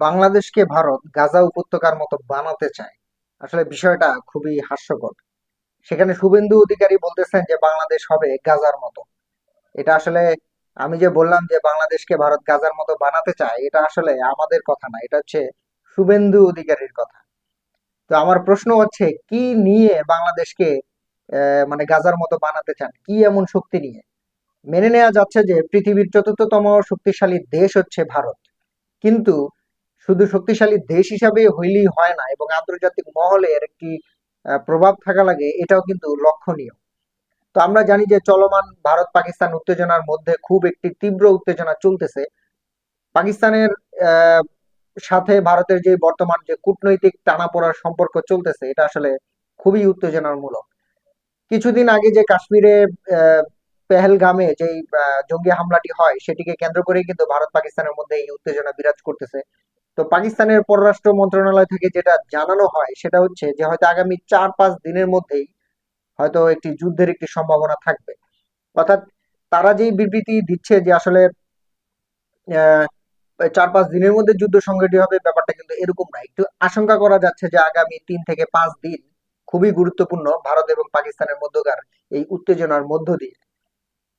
বাংলাদেশকে ভারত গাজা উপত্যকার মতো বানাতে চায়। আসলে বিষয়টা খুবই হাস্যকর। সেখানে শুভেন্দু অধিকারী বলতেছেন যে, বাংলাদেশ হবে গাজার মতো। এটা আসলে আমি যে বললাম যে, বাংলাদেশকে ভারত গাজার মতো বানাতে চায়, এটা আসলে আমাদের কথা না, এটা হচ্ছে শুভেন্দু অধিকারীর কথা। তো আমার প্রশ্ন হচ্ছে, কি নিয়ে বাংলাদেশকে মানে গাজার মতো বানাতে চান? কি এমন শক্তি নিয়ে? মেনে নেওয়া যাচ্ছে যে, পৃথিবীর চতুর্থতম শক্তিশালী দেশ হচ্ছে ভারত। কিন্তু শুধু শক্তিশালী দেশ হিসাবে হইলেই হয় না এবং আন্তর্জাতিক মহলে এর একটি প্রভাব থাকা লাগে, এটাও কিন্তু লক্ষণীয়। তো আমরা জানি যে চলমান ভারত পাকিস্তান উত্তেজনার মধ্যে খুব একটি তীব্র উত্তেজনা চলতেছে। পাকিস্তানের সাথে ভারতের যে বর্তমান যে কূটনৈতিক টানাপোড়ার সম্পর্ক চলতেছে, এটা আসলে খুবই উত্তেজনামূলক। কিছুদিন আগে যে কাশ্মীরে পেহেলগামে যে জঙ্গি হামলাটি হয়, সেটিকে কেন্দ্র করে কিন্তু ভারত পাকিস্তানের মধ্যে এই উত্তেজনা বিরাজ করতেছে। তো পাকিস্তানের পররাষ্ট্র মন্ত্রণালয় থেকে যেটা জানানো হয়, সেটা হচ্ছে যে হয়তো আগামী চার পাঁচ দিনের মধ্যেই হয়তো একটি যুদ্ধের একটি সম্ভাবনা থাকবে। অর্থাৎ তারা যেই বিবৃতি দিচ্ছে যে আসলে চার পাঁচ দিনের মধ্যে যুদ্ধ সংঘটিত হবে, ব্যাপারটা কিন্তু এরকম না। একটু আশঙ্কা করা যাচ্ছে যে আগামী তিন থেকে পাঁচ দিন খুবই গুরুত্বপূর্ণ ভারত এবং পাকিস্তানের মধ্যকার এই উত্তেজনার মধ্য দিয়ে।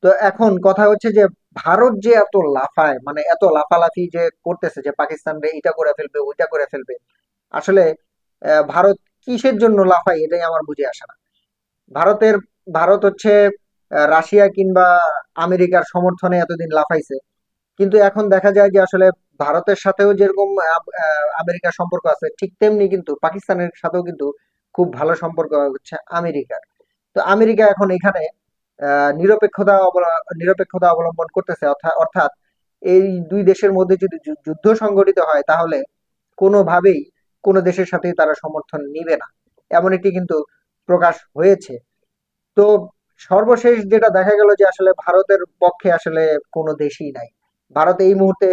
তো এখন কথা হচ্ছে যে ভারত যে এত লাফায় মানে এত লাফালাফি যে করতেছে যে পাকিস্তান এটা করে ফেলবে, ওইটা করে ফেলবে, আসলে ভারত কিসের জন্য লাফায় এটাই আমার বুঝে আসে না। ভারতের, ভারত হচ্ছে রাশিয়া কিংবা আমেরিকার সমর্থনে এতদিন লাফাইছে, কিন্তু এখন দেখা যায় যে আসলে ভারতের সাথেও যেরকম আমেরিকার সম্পর্ক আছে, ঠিক তেমনি কিন্তু পাকিস্তানের সাথেও কিন্তু খুব ভালো সম্পর্ক হচ্ছে আমেরিকার। তো আমেরিকা এখন এখানে নিরপেক্ষতা নিরপেক্ষতা অবলম্বন করতেছে। অর্থাৎ এই দুই দেশের মধ্যে যদি যুদ্ধ সংঘটিত হয়, তাহলে কোনোভাবেই কোনো দেশের সাথেই তারা সমর্থন নিবে না। এমন একটি কিন্তু প্রকাশ হয়েছে। তো সর্বশেষ যেটা দেখা গেল যে আসলে ভারতের পক্ষে আসলে কোনো দেশই নাই। ভারত এই মুহূর্তে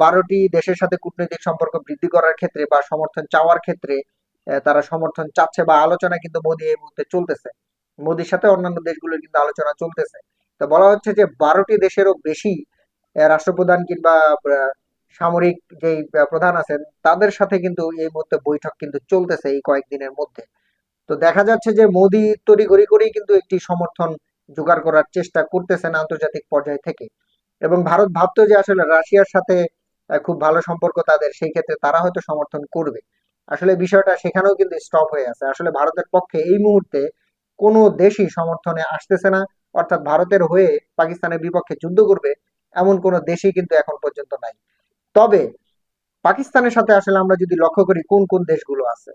বারোটি দেশের সাথে কূটনৈতিক সম্পর্ক বৃদ্ধি করার ক্ষেত্রে বা সমর্থন চাওয়ার ক্ষেত্রে তারা সমর্থন চাচ্ছে বা আলোচনা কিন্তু মোদি এই মুহূর্তে চলতেছে। মোদির সাথে অন্যান্য দেশগুলোর কিন্তু আলোচনা চলতেছে। তো বলা হচ্ছে যে বারোটি দেশেরও বেশি রাষ্ট্রপ্রধান কিংবা সামরিক যেই প্রধান আছেন, তাদের সাথে কিন্তু এই মুহূর্তে বৈঠক কিন্তু চলতেছে এই কয়েকদিনের মধ্যে। তো দেখা যাচ্ছে যে মোদি তড়িঘড়ি করেই কিন্তু একটি সমর্থন জোগাড় করার চেষ্টা করতেছেন আন্তর্জাতিক পর্যায় থেকে। এবং ভারত ভাবতো যে আসলে রাশিয়ার সাথে খুব ভালো সম্পর্ক তাদের, সেই ক্ষেত্রে তারা হয়তো সমর্থন করবে। আসলে বিষয়টা সেখানেও কিন্তু স্টপ হয়ে আছে। আসলে ভারতের পক্ষে এই মুহূর্তে কোনো দেশই সমর্থনে আসতেছে না। অর্থাৎ ভারতের হয়ে পাকিস্তানের বিপক্ষে যুদ্ধ করবে এমন কোনো দেশই কিন্তু এখন পর্যন্ত নাই। তবে পাকিস্তানের সাথে আসলে আমরা যদি লক্ষ্য করি কোন কোন দেশগুলো আছে,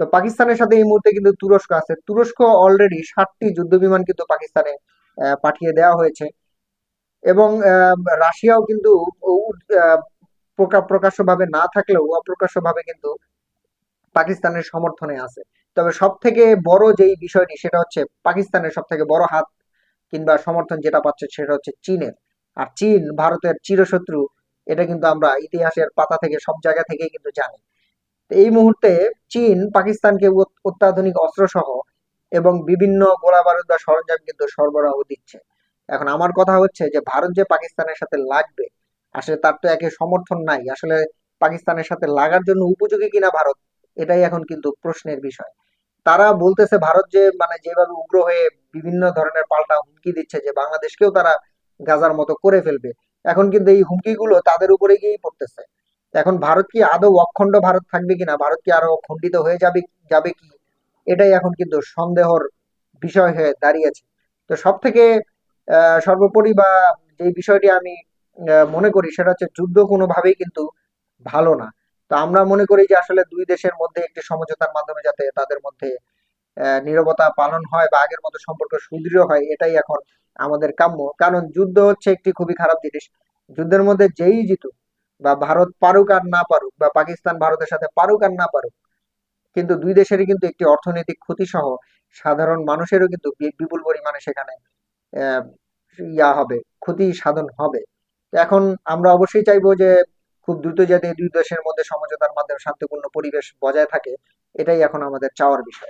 তো পাকিস্তানের সাথে এই মুহূর্তে কিন্তু তুরস্ক আছে। তুরস্ক অলরেডি ষাটটি যুদ্ধ বিমান কিন্তু পাকিস্তানে পাঠিয়ে দেওয়া হয়েছে। এবং রাশিয়াও কিন্তু প্রকাশ্যভাবে না থাকলেও অপ্রকাশ্যভাবে কিন্তু পাকিস্তানের সমর্থনে আছে। তবে সব থেকে বড় যেই বিষয়টি, সেটা হচ্ছে পাকিস্তানের সব থেকে বড় হাত কিংবা সমর্থন যেটা পাচ্ছে সেটা হচ্ছে চীনের। আর চীন, ভারতের চিরশত্রু, এটা কিন্তু আমরা ইতিহাসের পাতা থেকে, সব জায়গা থেকেই কিন্তু জানি। এই মুহূর্তে চীন, পাকিস্তানকে অত্যাধুনিক অস্ত্র সহ এবং বিভিন্ন গোলা বারুদ বা সরঞ্জাম কিন্তু সরবরাহ দিচ্ছে। এখন আমার কথা হচ্ছে যে, ভারত যে পাকিস্তানের সাথে লাগবে, আসলে তার তো একে সমর্থন নাই। আসলে পাকিস্তানের সাথে লাগার জন্য উপযোগী কিনা ভারত এটাই এখন কিন্তু প্রশ্নের বিষয়। তারা বলতেছে ভারত যে মানে যেভাবে উগ্র হয়ে বিভিন্ন ধরনের পাল্টা হুমকি দিচ্ছে যে, বাংলাদেশকেও তারা গাজার মতো করে ফেলবে। এখন কিন্তু এই হুমকিগুলো তাদের উপরে গিয়েই পড়তেছে। এখন ভারত কি আদৌ অখণ্ড ভারত থাকবে কিনা? ভারত কি আরও খণ্ডিত হয়ে যাবে যাবে কি? এটাই এখন কিন্তু সন্দেহর বিষয় হয়ে দাঁড়িয়েছে তো সব থেকে সর্বোপরি বা যে বিষয়টি আমি মনে করি সেটা হচ্ছে যুদ্ধ কোনোভাবেই কিন্তু ভালো না। তো আমরা মনে করি যে আসলে দুই দেশের মধ্যে একটি সমঝোতার মাধ্যমে যাতে তাদের মধ্যে নীরবতা পালন হয় বা আগের মতো সম্পর্ক সুদৃঢ় হয়, এটাই এখন আমাদের কাম্য। কারণ যুদ্ধ হচ্ছে একটি খুবই খারাপ জিনিস। যুদ্ধের মধ্যে যেই জিতুক বা ভারত পারুক আর না পারুক বা পাকিস্তান ভারতের সাথে পারুক আর না পারুক, কিন্তু দুই দেশেরই কিন্তু একটি অর্থনৈতিক ক্ষতি সহ সাধারণ মানুষেরও কিন্তু বিপুল পরিমাণে সেখানে ইয়া হবে, ক্ষতি সাধন হবে। এখন আমরা অবশ্যই চাইব যে খুব দ্রুত যাতে দুই দেশের মধ্যে সমঝোতার মাধ্যমে শান্তিপূর্ণ পরিবেশ বজায় থাকে, এটাই এখন আমাদের চাওয়ার বিষয়।